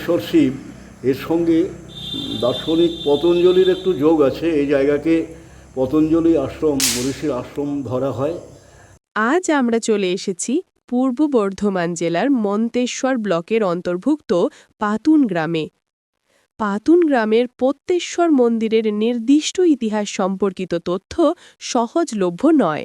পত্তেশ্বর শিব, এর সঙ্গে দার্শনিক পতঞ্জলির একটু যোগ আছে, এই জায়গাকে পতঞ্জলি আশ্রম, মনীষীর আশ্রম ধরা হয়। আজ আমরা চলে এসেছি পূর্ব বর্ধমান জেলার মন্তেশ্বর ব্লকের অন্তর্ভুক্ত পাতুন গ্রামে। পাতুন গ্রামের পত্তেশ্বর মন্দিরের নির্দিষ্ট ইতিহাস সম্পর্কিত তথ্য সহজলভ্য নয়।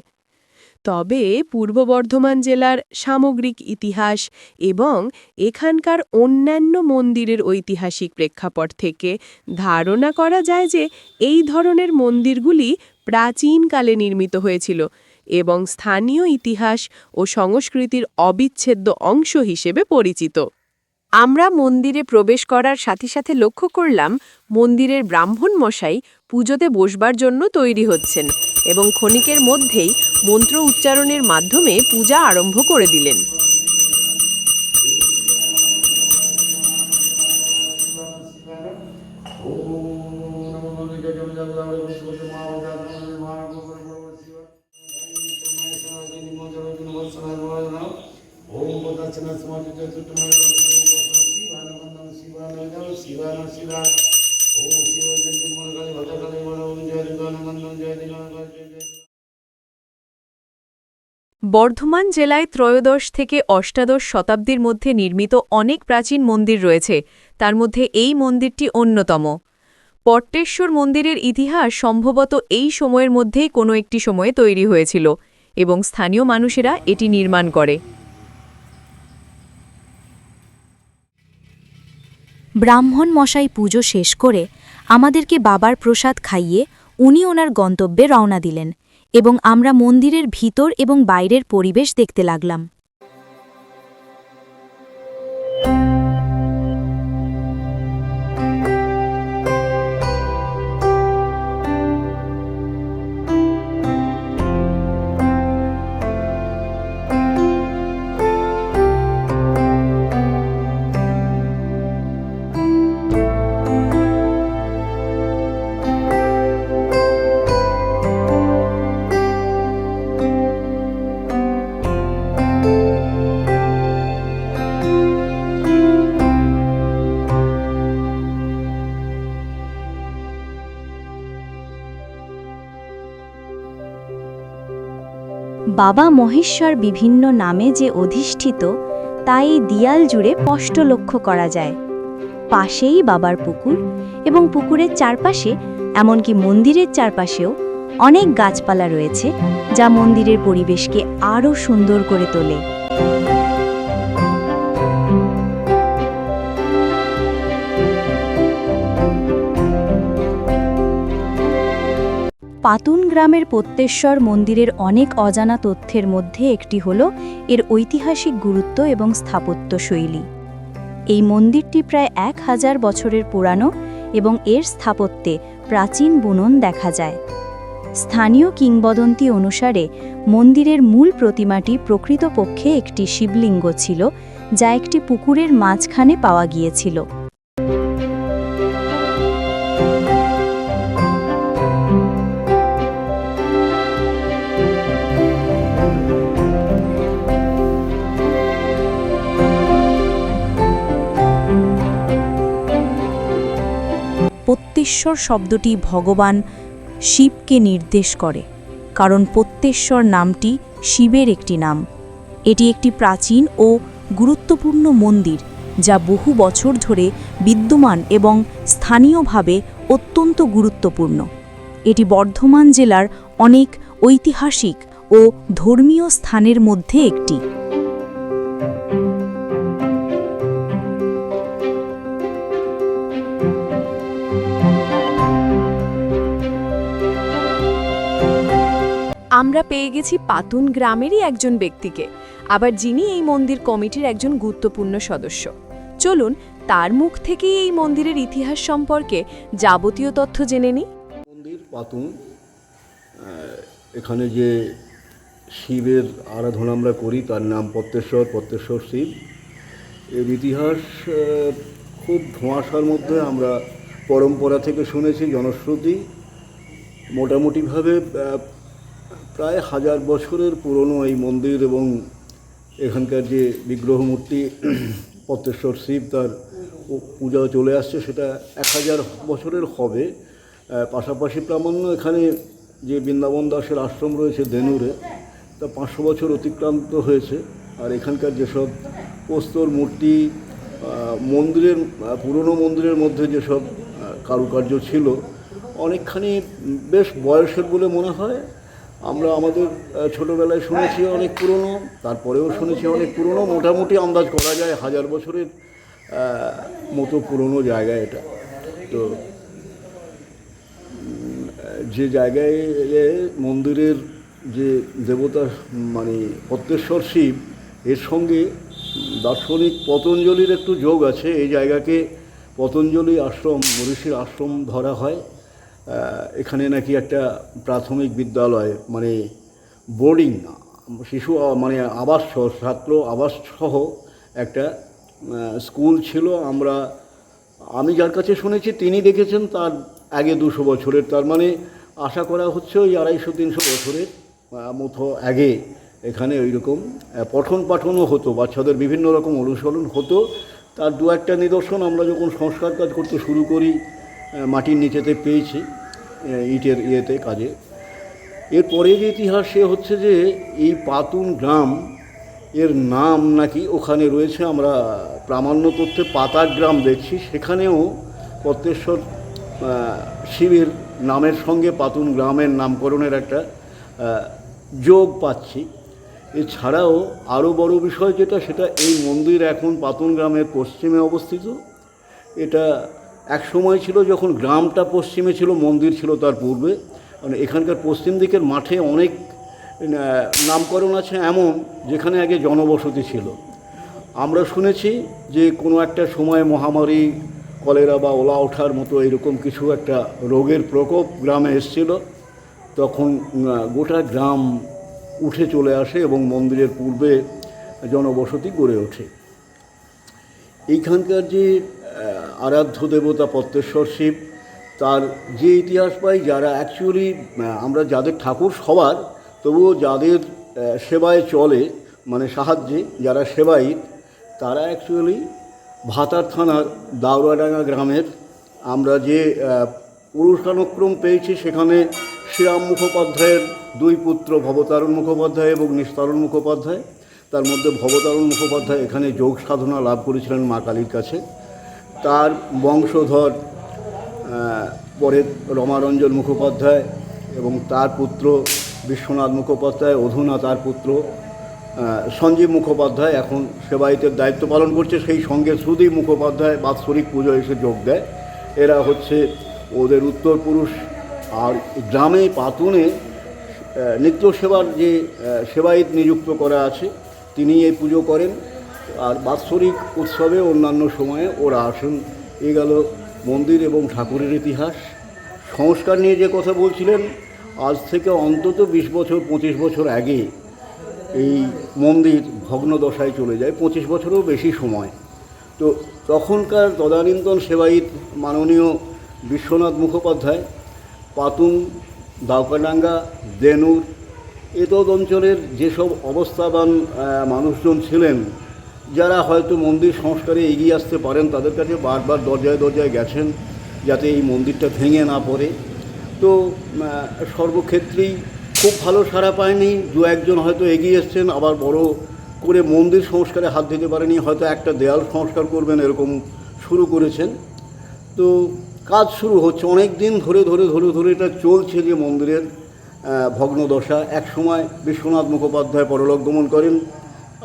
তবে পূর্ব বর্ধমান জেলার সামগ্রিক ইতিহাস এবং এখানকার অন্যান্য মন্দিরের ঐতিহাসিক প্রেক্ষাপট থেকে ধারণা করা যায় যে এই ধরনের মন্দিরগুলি প্রাচীনকালে নির্মিত হয়েছিল এবং স্থানীয় ইতিহাস ও সংস্কৃতির অবিচ্ছেদ্য অংশ হিসেবে পরিচিত। আমরা মন্দিরে প্রবেশ করার সাথে সাথে লক্ষ্য করলাম, মন্দিরের ব্রাহ্মণ মশাই পুজোতে বসবার জন্য তৈরি হচ্ছেন এবং ক্ষণিকের মধ্যেই মন্ত্র উচ্চারণের মাধ্যমে পূজা আরম্ভ করে দিলেন। বর্ধমান জেলায় ত্রয়োদশ থেকে অষ্টাদশ শতাব্দীর মধ্যে নির্মিত অনেক প্রাচীন মন্দির রয়েছে, তার মধ্যে এই মন্দিরটি অন্যতম। পট্টেশ্বর মন্দিরের ইতিহাস সম্ভবত এই সময়ের মধ্যেই কোনো একটি সময়ে তৈরি হয়েছিল এবং স্থানীয় মানুষেরা এটি নির্মাণ করে। ব্রাহ্মণ মশাই পুজো শেষ করে আমাদেরকে বাবার প্রসাদ খাইয়ে উনি ওনার গন্তব্যে রওনা দিলেন। এবং আমরা মন্দিরের ভিতর এবং বাইরের পরিবেশ দেখতে লাগলাম। বাবা মহেশ্বর বিভিন্ন নামে যে অধিষ্ঠিত, তাই দিয়াল জুড়ে স্পষ্ট লক্ষ্য করা যায়। পাশেই বাবার পুকুর এবং পুকুরের চারপাশে, এমনকি মন্দিরের চারপাশেও অনেক গাছপালা রয়েছে, যা মন্দিরের পরিবেশকে আরও সুন্দর করে তোলে। পাতুন গ্রামের প্রত্যেশ্বর মন্দিরের অনেক অজানা তথ্যের মধ্যে একটি হল এর ঐতিহাসিক গুরুত্ব এবং স্থাপত্য শৈলী এই মন্দিরটি প্রায় এক হাজার বছরের পুরানো এবং এর স্থাপত্যে প্রাচীন বুনন দেখা যায়। স্থানীয় কিংবদন্তি অনুসারে মন্দিরের মূল প্রতিমাটি প্রকৃতপক্ষে একটি শিবলিঙ্গ ছিল, যা একটি পুকুরের মাঝখানে পাওয়া গিয়েছিল। প্রত্যেশ্বর শব্দটি ভগবান শিবকে নির্দেশ করে, কারণ প্রত্যেশ্বর নামটি শিবের একটি নাম। এটি একটি প্রাচীন ও গুরুত্বপূর্ণ মন্দির, যা বহু বছর ধরে বিদ্যমান এবং স্থানীয়ভাবে অত্যন্ত গুরুত্বপূর্ণ। এটি বর্ধমান জেলার অনেক ঐতিহাসিক ও ধর্মীয় স্থানের মধ্যে একটি। আমরা পেয়ে গেছি পাতুন গ্রামেরই একজন ব্যক্তিকে, আবার যিনি এই মন্দির কমিটির একজন গুরুত্বপূর্ণ সদস্য। চলুন, তার মুখ থেকেই এই মন্দিরের ইতিহাস সম্পর্কে যাবতীয় তথ্য জেনে নিই। মন্দির, পাতুন এখানে যে শিবের আরাধনা আমরা করি, তার নাম পত্তেশ্বর পত্তেশ্বর শিব। এর ইতিহাস খুব ধোঁয়াশার মধ্যে আমরা পরম্পরা থেকে শুনেছি, জনশ্রুতি। মোটামুটিভাবে প্রায় হাজার বছরের পুরনো এই মন্দির এবং এখানকার যে বিগ্রহ মূর্তি পত্তেশ্বর শিব তার পূজা চলে আসছে, সেটা এক হাজার বছরের হবে। পাশাপাশি প্রামাণ্য এখানে যে বৃন্দাবন দাসের আশ্রম রয়েছে দেনুরে, তা পাঁচশো বছর অতিক্রান্ত হয়েছে। আর এখানকার যেসব প্রস্তর মূর্তি মন্দিরের, পুরনো মন্দিরের মধ্যে যেসব কারুকার্য ছিল, অনেকখানি বেশ বয়সের বলে মনে হয়। আমরা আমাদের ছোটোবেলায় শুনেছি অনেক পুরনো, তারপরেও শুনেছি অনেক পুরনো, মোটামুটি আন্দাজ করা যায় হাজার বছরের মতো পুরনো জায়গা এটা। তো যে জায়গায় মন্দিরের যে দেবতা মানে পদ্মেশ্বর শিব, এর সঙ্গে দার্শনিক পতঞ্জলির একটু যোগ আছে। এই জায়গাকে পতঞ্জলি আশ্রম মনীষীর আশ্রম ধরা হয়। এখানে নাকি একটা প্রাথমিক বিদ্যালয় মানে বোর্ডিং শিশু মানে আবাস সহ ছাত্র আবাস সহ একটা স্কুল ছিল। আমরা, আমি যার কাছে শুনেছি, তিনি দেখেছেন তার আগে দুশো বছরের। তার মানে আশা করা হচ্ছে ওই আড়াইশো, তিনশো বছরের মতো আগে এখানে ওই রকম পঠন পাঠনও হতো, বাচ্চাদের বিভিন্ন রকম অনুসরণ হতো। তার দু একটা নিদর্শন আমরা যখন সংস্কার কাজ করতে শুরু করি মাটির নিচেতে পেয়েছি ইটের ইয়েতে কাজে। এরপরে যে ইতিহাস সে হচ্ছে যে এই পাতুন গ্রাম এর নাম নাকি ওখানে রয়েছে আমরা প্রামাণ্য তথ্যে পাতার গ্রাম দেখছি। সেখানেও পদ্মেশ্বর আহ, শিবের নামের সঙ্গে পাতুন গ্রামের নামকরণের একটা যোগ পাচ্ছি। এছাড়াও আরও বড় বিষয় যেটা সেটা এই মন্দির এখন পাতুন গ্রামের পশ্চিমে অবস্থিত। এটা এক সময় ছিল যখন গ্রামটা পশ্চিমে ছিল, মন্দির ছিল তার পূর্বে। মানে এখানকার পশ্চিম দিকের মাঠে অনেক নামকরণ আছে এমন, যেখানে আগে জনবসতি ছিল। আমরা শুনেছি যে কোনো একটা সময় মহামারী, কলেরা বা ওলা ওঠার মতো এরকম কিছু একটা রোগের প্রকোপ গ্রামে এসেছিল। তখন গোটা গ্রাম উঠে চলে আসে এবং মন্দিরের পূর্বে জনবসতি গড়ে ওঠে। এইখানকার যে আরাধ্য দেবতা পদ্মেশ্বর শিব, তার যে ইতিহাস পাই, যারা অ্যাকচুয়ালি আমরা যাদের ঠাকুর সবার, তবুও যাদের সেবায় চলে মানে সাহায্যে, যারা সেবাই তারা অ্যাকচুয়ালি ভাতার থানার দাউরাডাঙ্গা গ্রামের, আমরা যে পুরুষানুক্রম পেয়েছি সেখানে শ্রীরাম মুখোপাধ্যায়ের দুই পুত্র, ভবতারণ মুখোপাধ্যায় এবং নিস্তারণ মুখোপাধ্যায়। তার মধ্যে ভবতারণ মুখোপাধ্যায় এখানে যোগ সাধনা লাভ করেছিলেন মা কালীর কাছে। তার বংশধর পরে রমারঞ্জন মুখোপাধ্যায় এবং তার পুত্র বিশ্বনাথ মুখোপাধ্যায়, অধুনা তার পুত্র সঞ্জীব মুখোপাধ্যায় এখন সেবায়িতের দায়িত্ব পালন করছে। সেই সঙ্গে সুদীপ মুখোপাধ্যায় বাৎসরিক পুজো এসে যোগ দেয়। এরা হচ্ছে ওদের উত্তর পুরুষ আর গ্রামে পাতুনে নিত্য সেবার যে সেবায়িত নিযুক্ত করা আছে তিনি এই পুজো করেন। আর বাৎসরিক উৎসবে অন্যান্য সময়ে ওরা আসেন। এ গেল মন্দির এবং ঠাকুরের ইতিহাস। সংস্কার নিয়ে যে কথা বলছিলেন, আজ থেকে অন্তত বিশ বছর, পঁচিশ বছর আগে এই মন্দির ভগ্নদশায় চলে যায়। পঁচিশ বছরেও বেশি সময়। তো তখনকার তদানীন্তন সেবায়িত মাননীয় বিশ্বনাথ মুখোপাধ্যায় পাতুন দাউকাডাঙ্গা, দেনুর এতদ অঞ্চলের যেসব অবস্থাবান মানুষজন ছিলেন যারা হয়তো মন্দির সংস্কারে এগিয়ে আসতে পারেন, তাদের কাছে বারবার দরজায় দরজায় গেছেন যাতে এই মন্দিরটা ভেঙে না পড়ে। তো সর্বক্ষেত্রেই খুব ভালো সাড়া পায়নি। দু একজন হয়তো এগিয়ে এসছেন, আবার বড় করে মন্দির সংস্কারে হাত দিতে পারেনি। হয়তো একটা দেয়াল সংস্কার করবেন এরকম শুরু করেছেন। তো, কাজ শুরু হচ্ছে। অনেক দিন ধরে ধরে ধরে ধরে এটা চলছে যে মন্দিরের ভগ্নদশা। এক সময় বিশ্বনাথ মুখোপাধ্যায় পরলোক গমন করেন,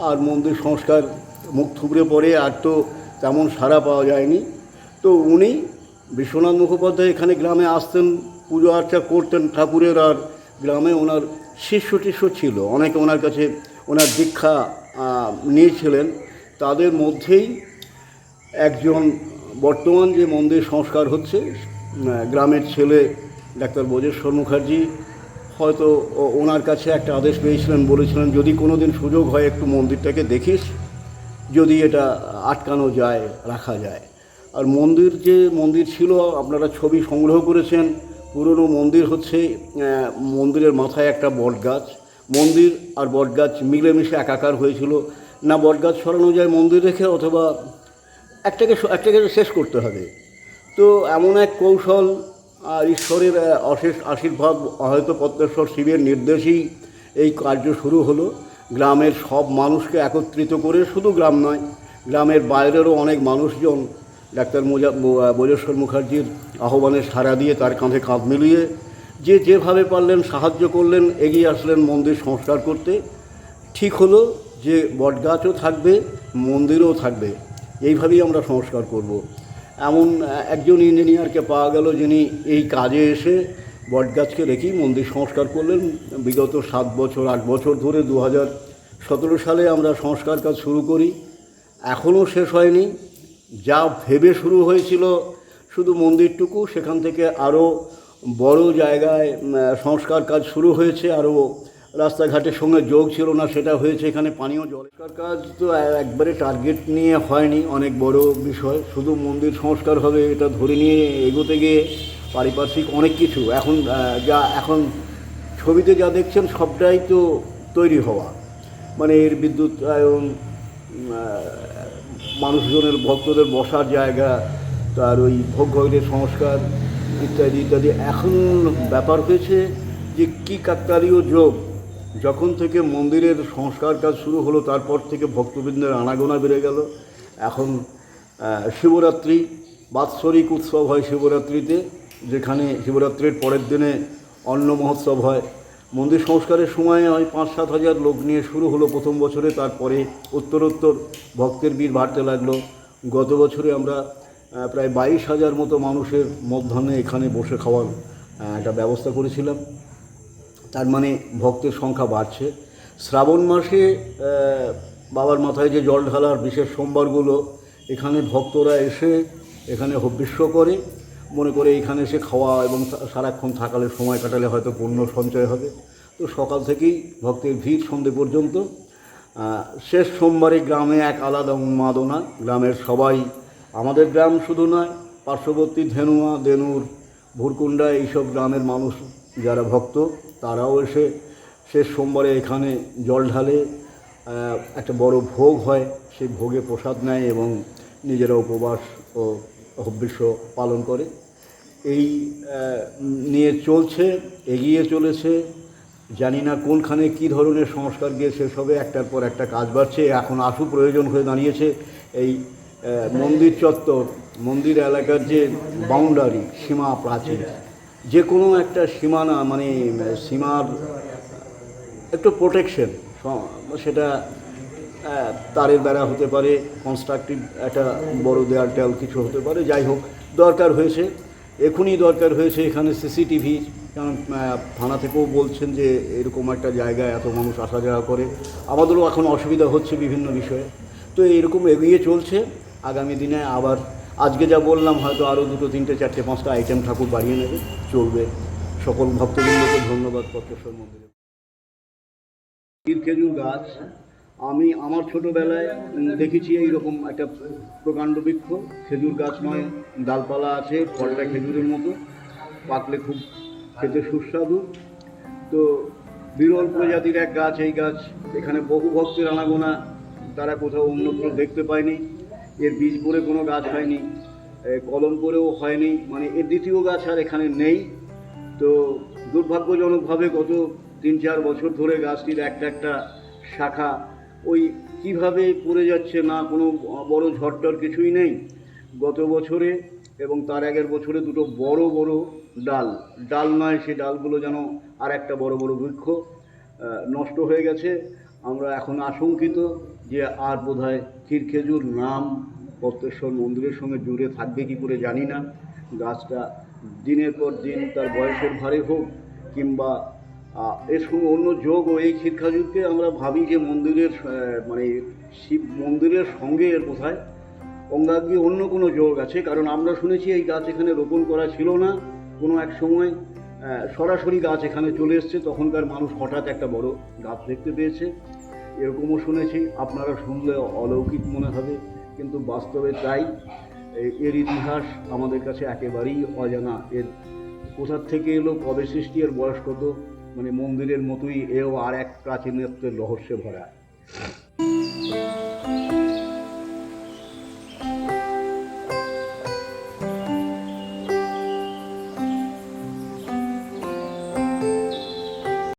আর মন্দির সংস্কার মুখ থুবড়ে পড়ে আর তো তেমন সাড়া পাওয়া যায়নি। তো উনি বিশ্বনাথ মুখোপাধ্যায় এখানে গ্রামে আসতেন, পুজো আর্চা করতেন ঠাকুরের আর গ্রামে ওনার শিষ্য টিষ্য ছিল। অনেকে ওনার কাছে ওনার দীক্ষা নিয়েছিলেন। তাদের মধ্যেই একজন বর্তমান যে মন্দির সংস্কার হচ্ছে গ্রামের ছেলে ডাক্তার বোজেশ্বর মুখার্জি, হয়তো ওনার কাছে একটা আদেশ পেয়েছিলেন, বলেছিলেন, যদি কোনো দিন সুযোগ হয়, একটু মন্দিরটাকে দেখিস। যদি এটা আটকানো যায়, রাখা যায়। আর মন্দির যে মন্দির ছিল, আপনারা ছবি সংগ্রহ করেছেন, পুরনো মন্দির হচ্ছে মন্দিরের মাথায় একটা বটগাছ। মন্দির আর বটগাছ মিলেমিশে একাকার হয়েছিল। না বটগাছ সরানো যায় মন্দির রেখে, অথবা একটাকে একটাকে শেষ করতে হবে। তো এমন এক কৌশল, আর ঈশ্বরের অশেষ আশীর্বাদ, হয়তো পদ্মেশ্বর শিবের নির্দেশেই এই কার্য শুরু হলো। গ্রামের সব মানুষকে একত্রিত করে শুধু গ্রাম নয়, গ্রামের বাইরেরও অনেক মানুষজন ডাক্তার মোজা বৈরেশ্বর মুখার্জির আহ্বানে সাড়া দিয়ে তার কাঁধে কাঁধ মিলিয়ে যে যেভাবে পারলেন সাহায্য করলেন, এগিয়ে আসলেন মন্দির সংস্কার করতে ঠিক হলো যে বটগাছও থাকবে, মন্দিরও থাকবে এইভাবেই আমরা সংস্কার করব। এমন একজন ইঞ্জিনিয়ারকে পাওয়া গেল যিনি এই কাজে এসে বটগাছকে রেখেই মন্দির সংস্কার করলেন। বিগত সাত বছর, আট বছর ধরে দু সতেরো সালে আমরা সংস্কার কাজ শুরু করি। এখনও শেষ হয়নি। যা ভেবে শুরু হয়েছিল শুধু মন্দিরটুকু, সেখান থেকে আরও বড় জায়গায় সংস্কার কাজ শুরু হয়েছে। আরও রাস্তাঘাটের সঙ্গে যোগ ছিল না, সেটা হয়েছে এখানে পানীয় জল। কাজ তো একবারে টার্গেট নিয়ে হয়নি, অনেক বড় বিষয়। শুধু মন্দির সংস্কার হবে এটা ধরে নিয়ে এগোতে গিয়ে পারিপার্শ্বিক অনেক কিছু। এখন যা, এখন ছবিতে যা দেখছেন সবটাই তো তৈরি হওয়া। মানে এর বিদ্যুৎ আয়ন মানুষজনের, ভক্তদের বসার জায়গা, তার ওই ভোগঘরের সংস্কার ইত্যাদি ইত্যাদি। এখন ব্যাপার হয়েছে যে কি কাকতালীয় যোগ, যখন থেকে মন্দিরের সংস্কার কাজ শুরু হলো, তারপর থেকে ভক্তবৃন্দের আনাগোনা বেড়ে গেল। এখন শিবরাত্রি, বাৎসরিক উৎসব হয় শিবরাত্রিতে। যেখানে শিবরাত্রির পরের দিনে অন্ন মহোৎসব হয়। মন্দির সংস্কারের সময় ওই পাঁচ সাত হাজার লোক নিয়ে শুরু হলো প্রথম বছরে, তারপরে উত্তরোত্তর ভক্তের ভিড় বাড়তে লাগল। গত বছরে আমরা প্রায় বাইশ হাজার মতো মানুষের মধ্যাহ্নে এখানে বসে খাওয়ার একটা ব্যবস্থা করেছিলাম। তার মানে ভক্তের সংখ্যা বাড়ছে। শ্রাবণ মাসে বাবার মাথায় যে জল ঢালার বিশেষ সোমবারগুলো, এখানে ভক্তরা এসে এখানে হব্বিষ্য করে। মনে করে এইখানে এসে খাওয়া এবং সারাক্ষণ থাকালে, সময় কাটালে হয়তো পুণ্য সঞ্চয় হবে। তো সকাল থেকেই ভক্তের ভিড় সন্ধে পর্যন্ত। শেষ সোমবারে গ্রামে এক আলাদা উন্মাদনা। গ্রামের সবাই আমাদের গ্রাম শুধু নয়, পার্শ্ববর্তী ধেনুয়া, দেনুর ভুরকুন্ডা এইসব গ্রামের মানুষ যারা ভক্ত, তারাও এসে শেষ সোমবারে এখানে জল ঢালে একটা বড় ভোগ হয়। সেই ভোগে প্রসাদ নেয় এবং নিজেরা উপবাস ও হব্বিষ্য পালন করে। এই নিয়ে চলছে, এগিয়ে চলেছে। জানি না কোনখানে কি ধরনের সংস্কার গিয়ে হবে, একটার পর একটা কাজ বাড়ছে। এখন আশু প্রয়োজন হয়ে দাঁড়িয়েছে এই মন্দির চত্বর, মন্দির এলাকার যে বাউন্ডারি সীমা প্রাচীর। যে কোনো একটা সীমানা মানে সীমার একটু প্রোটেকশন সেটা তারের বেড়া হতে পারে কনস্ট্রাকটিভ একটা বড় দেয়াল টেয়াল কিছু হতে পারে, যাই হোক, দরকার হয়েছে। এখনই দরকার হয়েছে এখানে সিসিটিভি, কারণ থানা থেকেও বলছেন যে এরকম একটা জায়গায় এত মানুষ আসা যাওয়া করে। আমাদেরও এখন অসুবিধা হচ্ছে বিভিন্ন বিষয়ে। তো এরকম এগিয়ে চলছে। আগামী দিনে আবার, আজকে যা বললাম, হয়তো আরও দুটো, তিনটে, চারটে, পাঁচটা আইটেম ঠাকুর বাড়িয়ে নেবে। চলবে। সকল ভক্তবৃন্দকে ধন্যবাদ পত্রেশ্বর মন্দিরে। খেজুর গাছ আমি আমার ছোটোবেলায় দেখেছি এইরকম একটা প্রকাণ্ড বৃক্ষ, খেজুর গাছ নয় ডালপালা আছে, ফলটা খেজুরের মতো, পাকলে খুব খেতে সুস্বাদু। তো বিরল প্রজাতির এক গাছ, এই গাছ, এখানে বহু ভক্তের আনাগোনা, তারা কোথাও অন্যত্র দেখতে পায়নি। এর বীজ পরে কোনো গাছ হয়নি কলম করেও হয়নি মানে এর দ্বিতীয় গাছ আর এখানে নেই। তো দুর্ভাগ্যজনকভাবে গত তিন চার বছর ধরে গাছটির একটা একটা শাখা ওই কীভাবে পড়ে যাচ্ছে না, কোনো বড় ঝড়টর কিছুই নেই। গত বছরে এবং তার আগের বছরে দুটো বড় বড় ডাল। ডাল নয়, সে ডালগুলো যেন আর একটা বড় বড় বৃক্ষ নষ্ট হয়ে গেছে। আমরা এখন আশঙ্কিত যে আর বোধহয় ক্ষীর খেজুর নাম পত্তেশ্বর মন্দিরের সঙ্গে জুড়ে থাকবে কি করে জানি না। গাছটা দিনের পর দিন তার বয়সের ভারে হোক কিংবা এর সঙ্গে অন্য যোগ ও এই ক্ষীর খেজুরকে আমরা ভাবি যে মন্দিরের মানে শিব মন্দিরের সঙ্গে এর কোথায়। অঙ্গাঙ্গি অন্য কোনো যোগ আছে, কারণ আমরা শুনেছি এই গাছ এখানে রোপণ করা ছিল না। কোনো এক সময় সরাসরি গাছ এখানে চলে এসছে, তখনকার মানুষ হঠাৎ একটা বড় গাছ দেখতে পেয়েছে। এরকমও শুনেছি, আপনারা শুনলে অলৌকিক মনে হবে, কিন্তু বাস্তবে তাই। এর ইতিহাস আমাদের কাছে একেবারেই অজানা। এর কোথার থেকে এলো, কবে সৃষ্টি, এর বয়স কত? মানে মন্দিরের মতোই এও আর এক প্রাচীনত্বের রহস্যে ভরা।